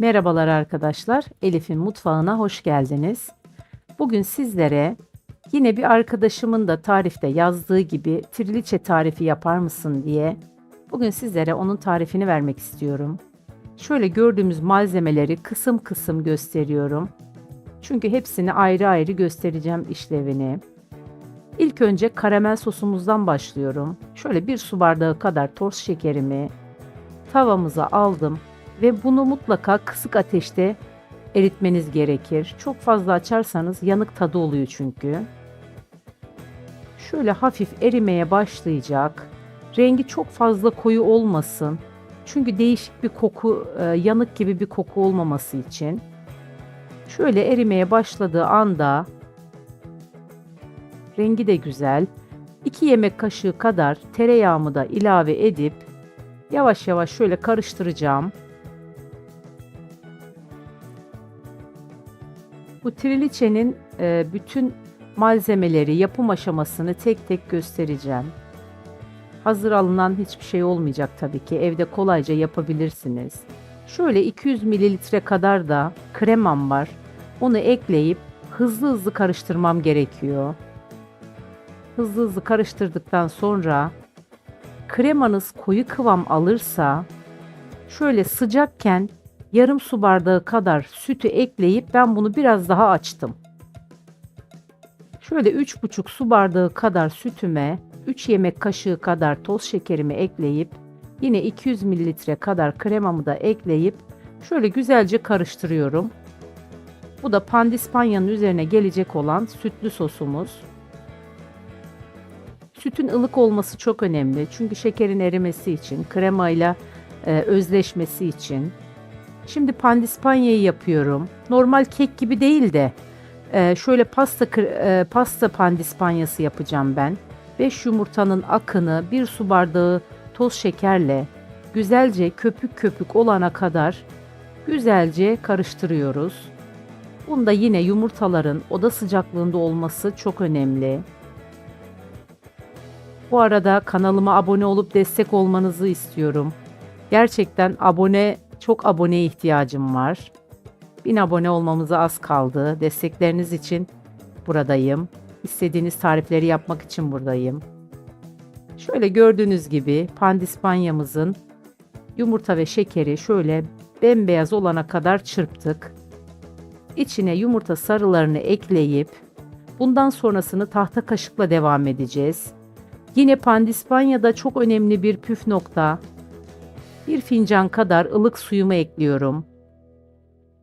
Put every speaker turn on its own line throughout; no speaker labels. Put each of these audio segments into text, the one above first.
Merhabalar arkadaşlar. Elif'in mutfağına hoş geldiniz. Bugün sizlere yine bir arkadaşımın da tarifte yazdığı gibi triliçe tarifi yapar mısın diye bugün sizlere onun tarifini vermek istiyorum. Şöyle gördüğümüz malzemeleri kısım kısım gösteriyorum. Çünkü hepsini ayrı ayrı göstereceğim işlevini. İlk önce karamel sosumuzdan başlıyorum. Şöyle bir su bardağı kadar toz şekerimi tavamıza aldım ve bunu mutlaka kısık ateşte eritmeniz gerekir. Çok fazla açarsanız yanık tadı oluyor çünkü. Şöyle hafif erimeye başlayacak. Rengi çok fazla koyu olmasın. Çünkü değişik bir koku, e, yanık gibi bir koku olmaması için. Şöyle erimeye başladığı anda rengi de güzel. 2 yemek kaşığı kadar tereyağımı da ilave edip yavaş yavaş şöyle karıştıracağım. Bu triliçenin e, bütün malzemeleri, yapım aşamasını tek tek göstereceğim. Hazır alınan hiçbir şey olmayacak tabii ki. Evde kolayca yapabilirsiniz. Şöyle 200 mililitre kadar da kremam var. Onu ekleyip hızlı hızlı karıştırmam gerekiyor. Hızlı hızlı karıştırdıktan sonra kremanız koyu kıvam alırsa şöyle sıcakken yarım su bardağı kadar sütü ekleyip ben bunu biraz daha açtım. Şöyle 3,5 su bardağı kadar sütüme 3 yemek kaşığı kadar toz şekerimi ekleyip yine 200 mililitre kadar kremamı da ekleyip şöyle güzelce karıştırıyorum. Bu da pandispanyanın üzerine gelecek olan sütlü sosumuz. Sütün ılık olması çok önemli. Çünkü şekerin erimesi için, kremayla e, özleşmesi için. Şimdi pandispanyayı yapıyorum. Normal kek gibi değil de e, şöyle pasta e, pasta pandispanyası yapacağım ben. 5 yumurtanın akını 1 su bardağı toz şekerle güzelce köpük köpük olana kadar güzelce karıştırıyoruz. Bunda yine yumurtaların oda sıcaklığında olması çok önemli. Bu arada kanalıma abone olup destek olmanızı istiyorum. Gerçekten abone çok aboneye ihtiyacım var. 1000 abone olmamıza az kaldı. Destekleriniz için buradayım. İstediğiniz tarifleri yapmak için buradayım. Şöyle gördüğünüz gibi pandispanyamızın yumurta ve şekeri şöyle bembeyaz olana kadar çırptık. İçine yumurta sarılarını ekleyip bundan sonrasını tahta kaşıkla devam edeceğiz. Yine pandispanyada çok önemli bir püf nokta. Bir fincan kadar ılık suyumu ekliyorum.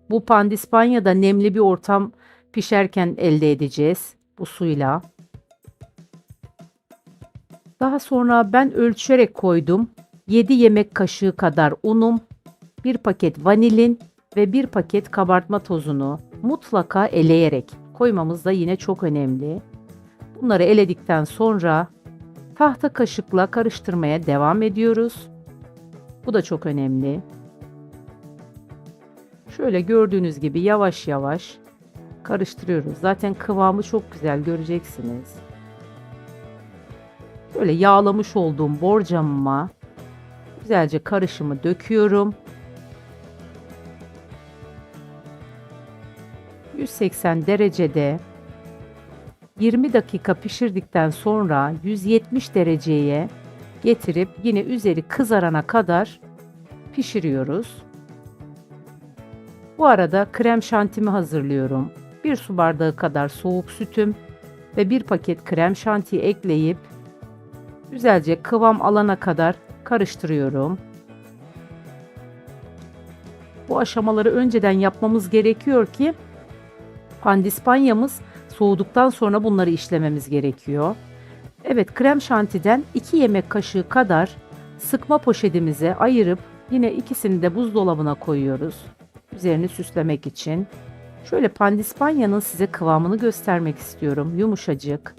Bu pandispanyada nemli bir ortam pişerken elde edeceğiz bu suyla. Daha sonra ben ölçerek koydum. 7 yemek kaşığı kadar unum, 1 paket vanilin ve 1 paket kabartma tozunu mutlaka eleyerek koymamız da yine çok önemli. Bunları eledikten sonra tahta kaşıkla karıştırmaya devam ediyoruz. Bu da çok önemli. Şöyle gördüğünüz gibi yavaş yavaş karıştırıyoruz. Zaten kıvamı çok güzel göreceksiniz. Böyle yağlamış olduğum borcamıma güzelce karışımı döküyorum. 180 derecede 20 dakika pişirdikten sonra 170 dereceye getirip yine üzeri kızarana kadar pişiriyoruz. Bu arada krem şantimi hazırlıyorum. 1 su bardağı kadar soğuk sütüm ve 1 paket krem şanti ekleyip güzelce kıvam alana kadar karıştırıyorum. Bu aşamaları önceden yapmamız gerekiyor ki pandispanyamız soğuduktan sonra bunları işlememiz gerekiyor. Evet krem şantiden 2 yemek kaşığı kadar sıkma poşetimize ayırıp yine ikisini de buzdolabına koyuyoruz. Üzerini süslemek için. Şöyle pandispanyanın size kıvamını göstermek istiyorum. Yumuşacık.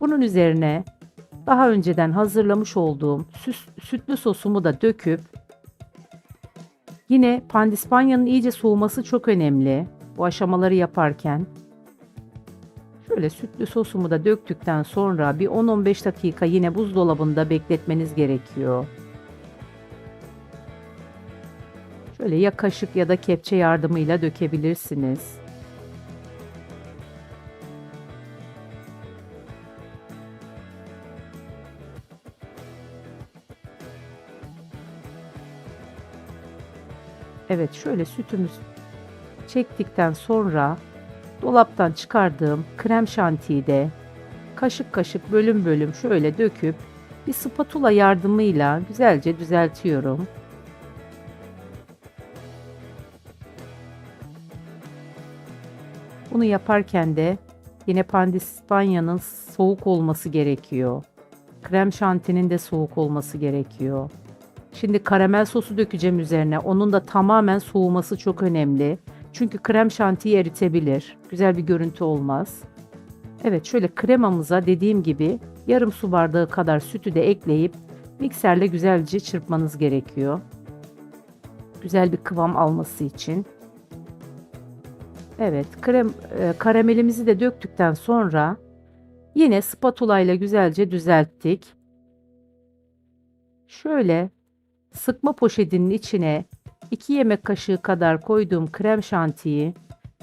Bunun üzerine daha önceden hazırlamış olduğum süs, sütlü sosumu da döküp yine pandispanyanın iyice soğuması çok önemli bu aşamaları yaparken. Şöyle sütlü sosumu da döktükten sonra bir 10-15 dakika yine buzdolabında bekletmeniz gerekiyor. Şöyle ya kaşık ya da kepçe yardımıyla dökebilirsiniz. Evet şöyle sütümüz çektikten sonra dolaptan çıkardığım krem şantiyi de kaşık kaşık bölüm bölüm şöyle döküp bir spatula yardımıyla güzelce düzeltiyorum. Bunu yaparken de yine pandispanyanın soğuk olması gerekiyor. Krem şantinin de soğuk olması gerekiyor. Şimdi karamel sosu dökeceğim üzerine. Onun da tamamen soğuması çok önemli. Çünkü krem şantiyi eritebilir. Güzel bir görüntü olmaz. Evet şöyle kremamıza dediğim gibi yarım su bardağı kadar sütü de ekleyip mikserle güzelce çırpmanız gerekiyor. Güzel bir kıvam alması için. Evet krem e, karamelimizi de döktükten sonra yine spatula ile güzelce düzelttik. Şöyle sıkma poşetinin içine 2 yemek kaşığı kadar koyduğum krem şantiyi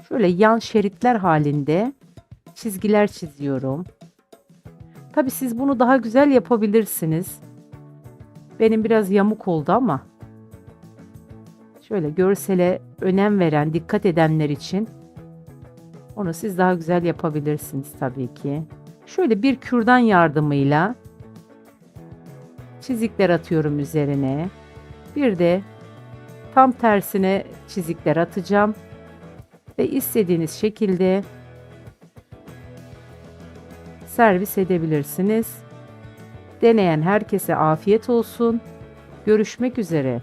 şöyle yan şeritler halinde çizgiler çiziyorum. Tabi siz bunu daha güzel yapabilirsiniz. Benim biraz yamuk oldu ama şöyle görsele önem veren, dikkat edenler için onu siz daha güzel yapabilirsiniz tabii ki. Şöyle bir kürdan yardımıyla çizikler atıyorum üzerine. Bir de tam tersine çizikler atacağım ve istediğiniz şekilde servis edebilirsiniz. Deneyen herkese afiyet olsun. Görüşmek üzere.